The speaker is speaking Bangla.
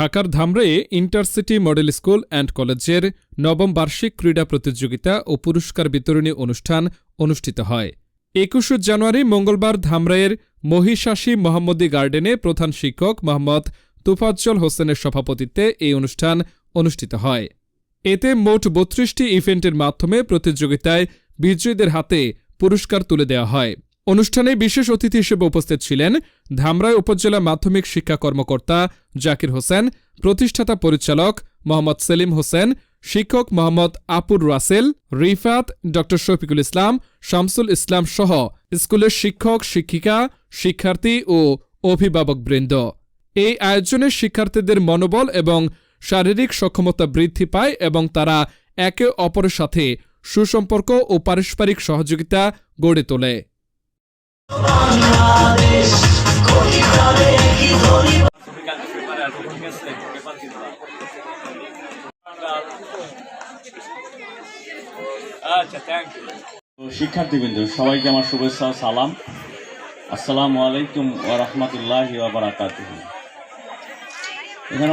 ঢাকার ধামরায়ে ইন্টারসিটি মডেল স্কুল অ্যান্ড কলেজের নবম বার্ষিক ক্রীড়া প্রতিযোগিতা ও পুরস্কার বিতরণী অনুষ্ঠান অনুষ্ঠিত হয়। একুশে জানুয়ারি মঙ্গলবার ধামরাইয়ের মহিষাসী মোহাম্মদী গার্ডেনে প্রধান শিক্ষক মোহাম্মদ তুফাজ্জল হোসেনের সভাপতিত্বে এই অনুষ্ঠান অনুষ্ঠিত হয়। এতে মোট বত্রিশটি ইভেন্টের মাধ্যমে প্রতিযোগিতায় বিজয়ীদের হাতে পুরস্কার তুলে দেওয়া হয়। অনুষ্ঠানে বিশেষ অতিথি হিসেবে উপস্থিত ছিলেন ধামরাই উপজেলা মাধ্যমিক শিক্ষা কর্মকর্তা জাকির হোসেন, প্রতিষ্ঠাতা পরিচালক মোহাম্মদ সেলিম হোসেন, শিক্ষক মোহাম্মদ আপুর রাসেল, রিফাত ড শফিকুল ইসলাম, শামসুল ইসলাম সহ স্কুলের শিক্ষক, শিক্ষিকা, শিক্ষার্থী ও অভিভাবকবৃন্দ এই আয়োজনে শিক্ষার্থীদের মনোবল এবং শারীরিক সক্ষমতা বৃদ্ধি পায় এবং তারা একে অপরের সাথে সুসম্পর্ক ও পারস্পরিক সহযোগিতা গড়ে তোলে। শিক্ষার্থীবৃন্দ সবাইকে আমার শুভেচ্ছা সালাম। আসসালামু আলাইকুম ওয়া রাহমাতুল্লাহি ওয়া বারাকাতুহু। এখানে